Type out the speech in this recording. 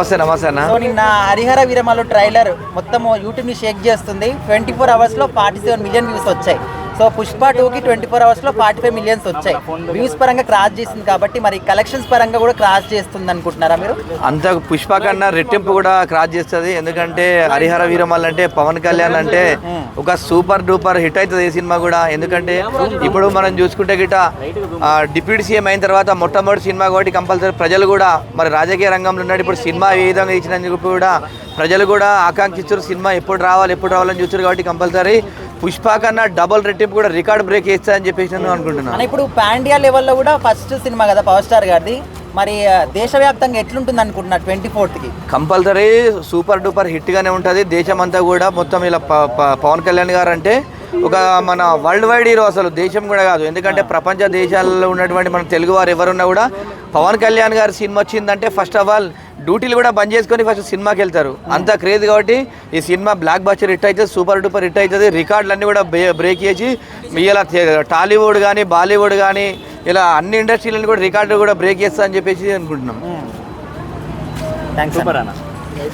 నమస్తే నమస్తే అన్న. సో నిన్న హరిహర వీరమలు ట్రైలర్ మొత్తం యూట్యూబ్ని షేక్ చేస్తుంది. ట్వంటీ ఫోర్ అవర్స్లో ఫార్టీ సెవెన్ మిలియన్ వ్యూస్ వచ్చాయి. సో పుష్ప టూ కి ట్వంటీ ఫోర్ అవర్స్లో ఫార్టీ ఫైవ్ మిలియన్స్ వచ్చాయి. వ్యూస్ పరంగా క్రాస్ చేసింది కాబట్టి మరి కలెక్షన్స్ పరంగా కూడా క్రాస్ చేస్తుంది అనుకుంటున్నారా మీరు? అంత పుష్ప కన్నా రెట్టింపు కూడా క్రాస్ చేస్తుంది. ఎందుకంటే హరిహర వీరమల్ అంటే పవన్ కళ్యాణ్ అంటే ఒక సూపర్ డూపర్ హిట్ అవుతుంది ఈ సినిమా కూడా. ఎందుకంటే ఇప్పుడు మనం చూసుకుంటే గిట డిప్యూటీ సీఎం అయిన తర్వాత మొట్టమొదటి సినిమా కాబట్టి కంపల్సరీ ప్రజలు కూడా మరి రాజకీయ రంగంలో ఉన్నాడు. ఇప్పుడు సినిమా ఏ విధంగా ఇచ్చినందుకు కూడా ప్రజలు కూడా ఆకాంక్షించారు సినిమా ఎప్పుడు రావాలి ఎప్పుడు రావాలని చూసారు కాబట్టి కంపల్సరీ పుష్ప కన్నా డబుల్ రెట్టింపు కూడా రికార్డ్ బ్రేక్ చేస్తా అని చెప్పేసి నేను అనుకుంటున్నాను ఇప్పుడు పాండియా లెవెల్లో కూడా ఫస్ట్ సినిమా కదా పవర్ స్టార్ గారిది. మరి దేశవ్యాప్తంగా ఎట్లుంటుంది అనుకుంటున్నారు ట్వంటీ ఫోర్త్కి? కంపల్సరీ సూపర్ డూపర్ హిట్గానే ఉంటుంది. దేశమంతా కూడా మొత్తం ఇలా పవన్ కళ్యాణ్ గారు అంటే ఒక మన వరల్డ్ వైడ్ హీరో అసలు. దేశం కూడా కాదు. ఎందుకంటే ప్రపంచ దేశాల్లో ఉన్నటువంటి మన తెలుగు వారు ఎవరున్నా కూడా పవన్ కళ్యాణ్ గారి సినిమా వచ్చిందంటే ఫస్ట్ ఆఫ్ ఆల్ డ్యూటీలు కూడా బంద్ చేసుకొని ఫస్ట్ సినిమాకి వెళ్తారు. అంత క్రేజ్ కాబట్టి ఈ సినిమా బ్లాక్ బస్టర్ హిట్ అవుతుంది సూపర్ డూపర్ హిట్ అవుతుంది రికార్డులన్నీ కూడా బ్రే- బ్రేక్ చేసి ఇలా టాలీవుడ్ కానీ బాలీవుడ్ కానీ ఇలా అన్ని ఇండస్ట్రీలను కూడా రికార్డు కూడా బ్రేక్ చేస్తా అని చెప్పేసి అనుకుంటున్నాం. థ్యాంక్స్ సూపర్ అన్న.